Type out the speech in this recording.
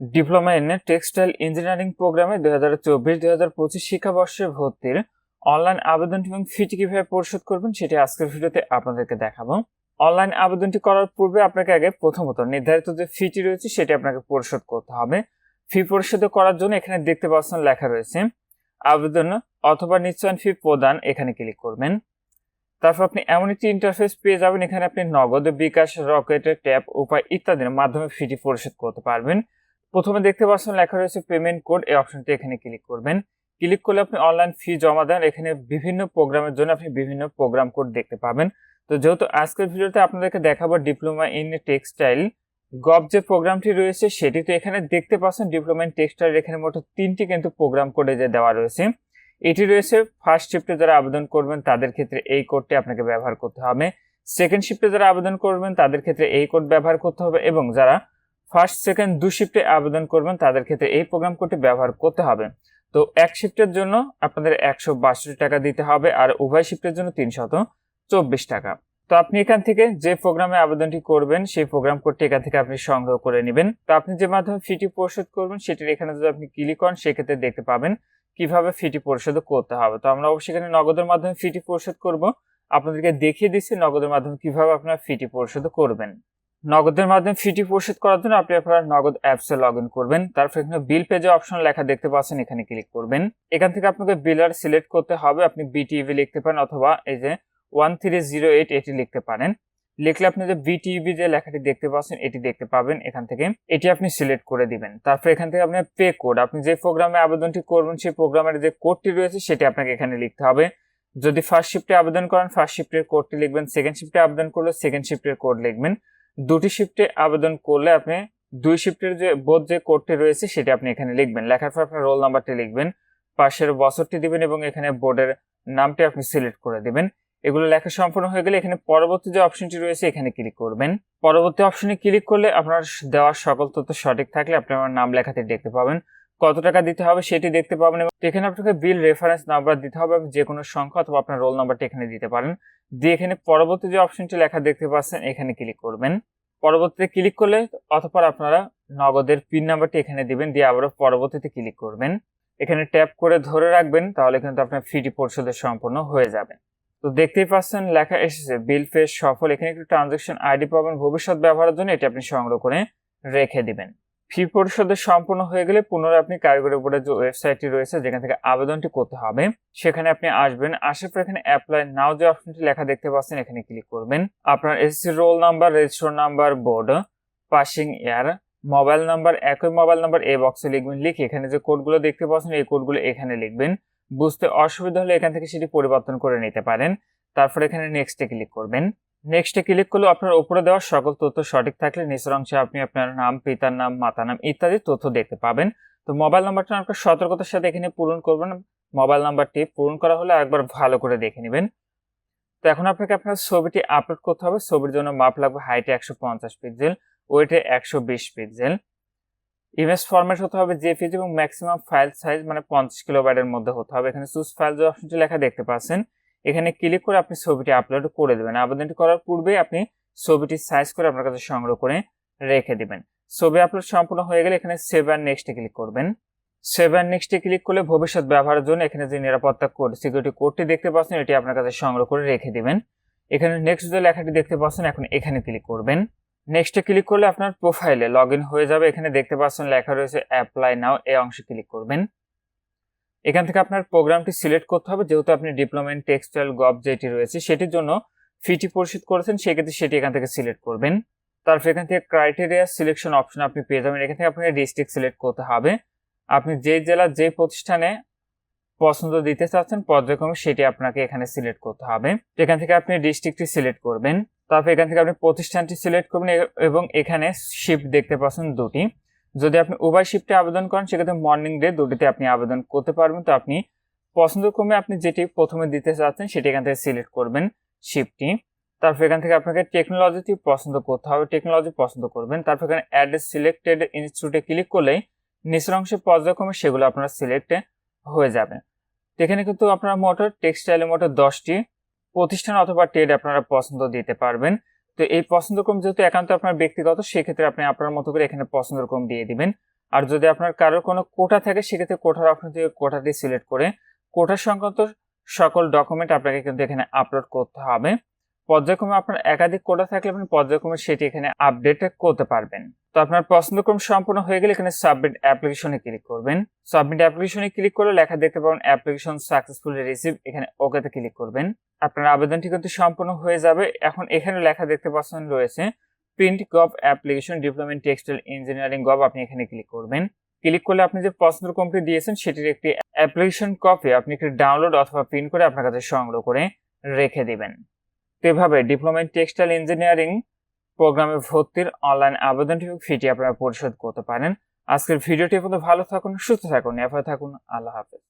Diploma in textile engineering প্রোগ্রামে দুই হাজার চব্বিশ দুই হাজার পঁচিশ শিক্ষাবর্ষে ভর্তির অনলাইন আবেদন এবং ফিটি কীভাবে পরিশোধ করবেন সেটি আজকের ভিডিওতে আপনাদেরকে দেখাবো। অনলাইন আবেদনটি করার পূর্বে আপনাকে আগে প্রথমত নির্ধারিত যে ফিটি রয়েছে সেটি আপনাকে পরিশোধ করতে হবে। ফি পরিশোধ করার জন্য এখানে দেখতে পাচ্ছেন লেখা রয়েছে, আবেদন অথবা নিশ্চয়ন ফি প্রদান এখানে ক্লিক করবেন। তারপর আপনি এমন একটি ইন্টারফেস পেয়ে যাবেন, এখানে আপনি নগদ, বিকাশ, রকেট ট্যাপ উপায় ইত্যাদির মাধ্যমে ফিটি পরিশোধ করতে পারবেন। প্রথমে দেখতে পাচ্ছেন লেখা রয়েছে পেমেন্ট কোড এই অপশনটি এখানে ক্লিক করবেন। ক্লিক করলে আপনি অনলাইন ফি জমা দেন। এখানে বিভিন্ন প্রোগ্রামের জন্য আপনি বিভিন্ন প্রোগ্রাম কোড দেখতে পাবেন। তো যেহেতু আজকের ভিডিওতে আপনাদেরকে দেখাবো ডিপ্লোমা ইন টেক্সটাইল গভ যে প্রোগ্রামটি রয়েছে সেটি তো এখানে দেখতে পাচ্ছেন ডিপ্লোমা ইন টেক্সটাইল এখানে মোট তিনটি কিন্তু প্রোগ্রাম কোডে যে দেওয়া রয়েছে। এটি রয়েছে ফার্স্ট শিফটে যারা আবেদন করবেন তাদের ক্ষেত্রে এই কোডটি আপনাকে ব্যবহার করতে হবে। সেকেন্ড শিফটে যারা আবেদন করবেন তাদের ক্ষেত্রে এই কোড ব্যবহার করতে হবে এবং যারা ফার্স্ট সেকেন্ড দু শিফটে আবেদন করবেন। তাদের ক্ষেত্রে এই প্রোগ্রাম কোডটি ব্যবহার করতে হবে। তো এক শিফটের জন্য আপনাদের একশো বাষট্টি টাকা দিতে হবে আর উভয় শিফটের জন্য তিনশত চব্বিশ টাকা। তো আপনি এখান থেকে যে প্রোগ্রামে আবেদনটি করবেন, সেই প্রোগ্রাম কোডটি এখান থেকে আপনি সংগ্রহ করে নেবেন। তো আপনি যে মাধ্যমে ফিটি পরিশোধ করবেন, সেটির এখানে যদি আপনি ক্লিক করেন, সেক্ষেত্রে দেখতে পাবেন কীভাবে ফিটি পরিশোধ করতে হবে। তো আমরা অবশ্যই এখানে নগদের মাধ্যমে ফিটি পরিশোধ করব। আপনাদেরকে দেখিয়ে দিচ্ছি নগদের মাধ্যমে কীভাবে আপনারা ফিটি পরিশোধ করবেন। নগদের মাধ্যমে ফিটি পরিশোধ করার জন্য আপনি আপনার নগদ অ্যাপসে লগ ইন করবেন। তারপর এখানে বিল পেজে অপশন লেখা দেখতে পাচ্ছেন, এখানে ক্লিক করবেন। এখান থেকে আপনাকে বিলার সিলেক্ট করতে হবে, আপনি বিটিভি লিখতে পারেন অথবা এই যে ওয়ান থ্রি জিরো এইট এটি লিখতে পারেন। লিখলে আপনি যে বিটিভি যে লেখাটি দেখতে পাচ্ছেন, এটি দেখতে পাবেন এখান থেকে। এটি আপনি সিলেক্ট করে দিবেন। তারপর এখান থেকে আপনার পে কোড আপনি যে প্রোগ্রামে আবেদনটি করবেন, সেই প্রোগ্রামের যে কোডটি রয়েছে, সেটি আপনাকে এখানে লিখতে হবে। যদি ফার্স্ট শিফটে আবেদন করেন ফার্স্ট শিফটের কোডটি লিখবেন সেকেন্ড শিফটে আবেদন করলে সেকেন্ড শিফটের কোড লিখবেন। দুটি শিফটে আবেদন করলে আপনি দুই শিফটের যে বোধ যে কোডটি রয়েছে সেটি আপনি এখানে লিখবেন। লেখার পর আপনার রোল নাম্বারটি লিখবেন। পাশের বছরটি দিবেন এবং এখানে বোর্ডের নামটি আপনি সিলেক্ট করে দিবেন। এগুলো লেখা সম্পূর্ণ হয়ে গেলে এখানে পরবর্তী যে অপশনটি রয়েছে এখানে ক্লিক করবেন। পরবর্তী অপশনে ক্লিক করলে আপনার দেওয়ার সকল তথ্য সঠিক থাকলে আপনি আমার নাম লেখাতে দেখতে পাবেন। কত টাকা দিতে হবে সেটি দেখতে পাবেন এবং এখানে আপনাকে বিল রেফারেন্স নাম্বার দিতে হবে এবং যে কোনো সংখ্যা অথবা আপনার রোল নাম্বারটি এখানে দিতে পারেন। দিয়ে এখানে পরবর্তী যে অপশনটি লেখা দেখতে পাচ্ছেন, এখানে ক্লিক করবেন। পরবর্তীতে ক্লিক করলে অথবা আপনারা নগদের পিন নাম্বারটি এখানে দিবেন, দিয়ে আবারও পরবর্তীতে ক্লিক করবেন। এখানে ট্যাপ করে ধরে রাখবেন, তাহলে কিন্তু আপনার ফিটি পরিশোধের সম্পূর্ণ হয়ে যাবে। তো দেখতেই পাচ্ছেন, লেখা এসেছে বিল পে সফল। এখানে একটু ট্রানজাকশন আইডি পাবেন ভবিষ্যৎ ব্যবহারের জন্য, এটি আপনি সংগ্রহ করে রেখে দিবেন। ফি পরিশোধের সম্পূর্ণ হয়ে গেলে পুনরায় আপনি কারিগরি বোর্ডের যে ওয়েবসাইটটি রয়েছে, যেখান থেকে আবেদনটি করতে হবে, সেখানে আপনি আসবেন, আসার পর এখানে অ্যাপ্লাই নাও যে অপশনটি লেখা দেখতে পাচ্ছেন, এখানে ক্লিক করবেন। আপনার SSC roll number registration number board passing year mobile number একই মোবাইল নাম্বার এই বক্সে লিখবেন, লিখে এখানে যে কোডগুলো দেখতে পাচ্ছেন, এই কোডগুলো এখানে লিখবেন। বুঝতে অসুবিধা হলে এখান থেকে সেটি পরিবর্তন করে নিতে পারেন। তারপর এখানে নেক্সটে ক্লিক করবেন। নেক্সটে ক্লিক করলে আপনার উপরে দেওয়া সকল তথ্য সঠিক থাকলে নিচের অংশে আপনি আপনার নাম, পিতার নাম, মাতার নাম ইত্যাদি তথ্য দেখতে পাবেন। তো মোবাইল নাম্বারটা আপনার সতর্কতার সাথে এখানে পূরণ করবেন। মোবাইল নাম্বারটি পূরণ করা হলে একবার ভালো করে দেখে নেবেন। তো এখন আপনাকে আপনার ছবিটি আপলোড করতে হবে। ছবির জন্য মাপ লাগবে হাইটে একশো পঞ্চাশ পিক্সেল ওয়েটে একশো বিশ পিক্সেল ইমেজ ফরম্যাট হতে হবে জেপিজি এবং ম্যাক্সিমাম ফাইল সাইজ মানে পঞ্চাশ কিলোবাইটের মধ্যে হতে হবে। এখানে চুজ ফাইল যে অপশনটি লেখা দেখতে পাচ্ছেন। এখানে ক্লিক করে আপনি ছবিটি আপলোড করে দেবেন। আবেদনটি করার পূর্বে আপনি ছবিটি সাইজ করে আপনার কাছে সংগ্রহ করে রেখে দিবেন। ছবি আপলোড সম্পূর্ণ হয়ে গেলে এখানে সেভ অ্যান্ড নেক্সটে ক্লিক করবেন। সেভ অ্যান্ড নেক্সটে ক্লিক করলে ভবিষ্যৎ ব্যবহারের জন্য এখানে যে নিরাপত্তা কোড সিকিউরিটি কোডটি দেখতে পাচ্ছেন, এটি আপনার কাছে সংগ্রহ করে রেখে দেবেন। এখানে নেক্সট যে লেখাটি দেখতে পাচ্ছেন, এখন এখানে ক্লিক করবেন। নেক্সটে ক্লিক করলে আপনার প্রোফাইলে লগ হয়ে যাবে। এখানে দেখতে পাচ্ছেন লেখা রয়েছে অ্যাপ্লাই নাও এই অংশে ক্লিক করবেন। এখান থেকে আপনার প্রোগ্রামটি সিলেক্ট করতে হবে, যেহেতু আপনি ডিপ্লোমা ইন টেক্সটাইল গভ যেটি রয়েছে সেটির জন্য ফিটি পরিশোধ করেছেন, সেক্ষেত্রে সেটি এখান থেকে সিলেক্ট করবেন। তারপর এখান থেকে ক্রাইটেরিয়া সিলেকশন অপশন আপনি পেয়ে যাবেন। এখান থেকে আপনাকে ডিস্ট্রিক্ট সিলেক্ট করতে হবে। আপনি যে জেলা, যে প্রতিষ্ঠানে পছন্দ দিতে চাচ্ছেন, পর্যায়ক্রমে সেটি আপনাকে এখানে সিলেক্ট করতে হবে। এখান থেকে আপনি ডিস্ট্রিক্টটি সিলেক্ট করবেন। তারপর এখান থেকে আপনি প্রতিষ্ঠানটি সিলেক্ট করবেন এবং এখানে শিফট দেখতে পাচ্ছেন দুটি। যদি আপনি উভয় শিফটে আবেদন করেন, সেক্ষেত্রে মর্নিং ডে দুটিতে আপনি আবেদন করতে পারবেন। তো আপনি পছন্দক্রমে আপনি যেটি প্রথমে দিতে চাচ্ছেন, সেটি এখান থেকে সিলেক্ট করবেন শিফটটি তারপর এখান থেকে আপনাকে টেকনোলজিটি পছন্দ করতে হবে। টেকনোলজি পছন্দ করবেন। তারপর এখানে অ্যাড সিলেক্টেড ইনস্টিটিউটে ক্লিক করলেই নিচের অংশে পর্যায়ক্রমে সেগুলো আপনার সিলেক্ট হয়ে যাবে। এখানে কিন্তু আপনার মোটর টেক্সটাইলের মোটর দশটি প্রতিষ্ঠান অথবা ট্রেড আপনারা পছন্দ দিতে পারবেন। তো এই পছন্দক্রম যেহেতু একান্ত আপনার ব্যক্তিগত, সেক্ষেত্রে আপনি আপনার মতো করে এখানে পছন্দক্রম দিয়ে দিবেন। আর যদি আপনার কারোর কোনো কোটা থাকে, সেক্ষেত্রে কোটার অপশন থেকে কোটাটি সিলেক্ট করে কোটা সংক্রান্ত সকল ডকুমেন্ট আপনাকে কিন্তু এখানে আপলোড করতে হবে। পর্যায়ক্রমে আপনার একাধিক কোটা থাকলে আপনি পর্যায়ক্রমে সেটি এখানে আপডেট করতে পারবেন। তো আপনার পছন্দক্রম সম্পূর্ণ হয়ে গেলে এখানে সাবমিট অ্যাপ্লিকেশনে ক্লিক করবেন। সাবমিট অ্যাপ্লিকেশনে ক্লিক করে লেখা দেখতে পাবেন অ্যাপ্লিকেশন সাকসেসফুলি রিসিভ এখানে ওকেতে ক্লিক করবেন। আপনার আবেদনটি কিন্তু সম্পূর্ণ হয়ে যাবে। এখন এখানে লেখা দেখতে পাচ্ছেন রয়েছে print gov application diploma textile engineering gov আপনি এখানে ক্লিক করবেন। ক্লিক করলে আপনি যে কমপ্লিট দিয়েছেন, সেটির একটি অ্যাপ্লিকেশন কপি আপনি একটি ডাউনলোড অথবা প্রিন্ট করে আপনার কাছে সংগ্রহ করে রেখে দিবেন। তো এভাবে ডিপ্লোমেন্ট টেক্সটাইল ইঞ্জিনিয়ারিং প্রোগ্রামে ভর্তির অনলাইন আবেদনটি ফিটি আপনারা পরিশোধ করতে পারেন। আজকের ভিডিওটি পর্যন্ত ভালো থাকুন, সুস্থ থাকুন এভাবে থাকুন। আল্লাহ হাফেজ।